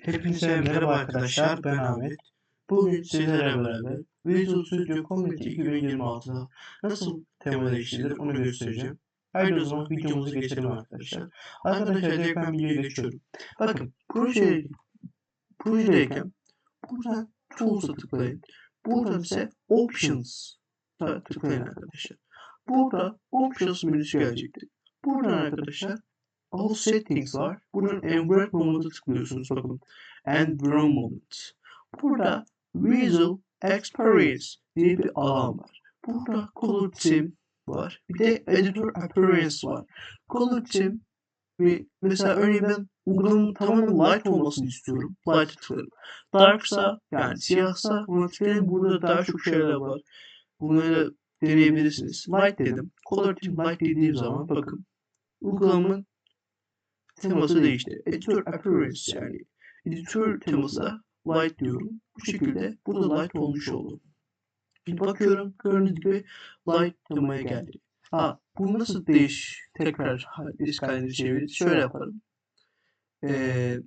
Hepinize merhaba arkadaşlar, ben Ahmet. Bugün sizlerle beraber Visual Studio Community 2026'da nasıl tema değiştirilir onu göstereceğim. Haydi o zaman videomuza geçelim arkadaşlar. Arkadaşlar direkt ben videoya geçiyorum. Bakın proje, projedeyken buradan Tools'a tıklayın. Buradan ise Options'a tıklayın arkadaşlar. Burada Options menüsü gelecektir. Buradan arkadaşlar All Settings var. Buradan Environment'a tıklıyorsunuz bakın. Environment. Burada Visual Experience diye bir alan var. Burada Color Team var. Bir de Editor Appearance var. Color Team ve mesela örneğin ben uygulamanın tamamen light olmasını istiyorum. Light'a tıklarım. Darksa yani siyahsa ona tıklayın. Burada daha çok şeyler var. Bunları deneyebilirsiniz. Light dedim. Color Team Light dediğim zaman bakın uygulamamın teması değişti. Editor Appearance yani editör teması da light diyorum. Bu şekilde burada light olmuş oldu. Bir bakıyorum gördüğünüz gibi light temaya geldi. Ha bu nasıl değiş tekrar disk halinde çeviririz? Şöyle yaparım. Ee,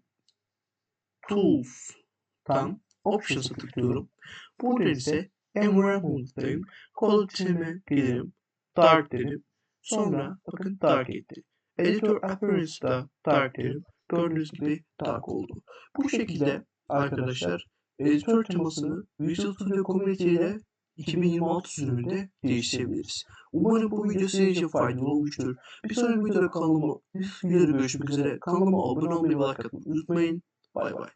Tools'tan Options'a tıklıyorum. Burada ise Environment'tayım. Color Team'e gelirim. Dark derim. Sonra bakın Dark etti. Editor Appearance'da Dark derim. Gördüğünüz gibi Dark oldu. Bu şekilde arkadaşlar editör temasını Visual Studio Community ile 2026 sürümünde değiştirebiliriz. Umarım bu video sizin için faydalı olmuştur. Bir sonraki videoda kanalıma, videoda görüşmek üzere. Kanalıma abone olmayı ve like atmayı unutmayın. Bay bay.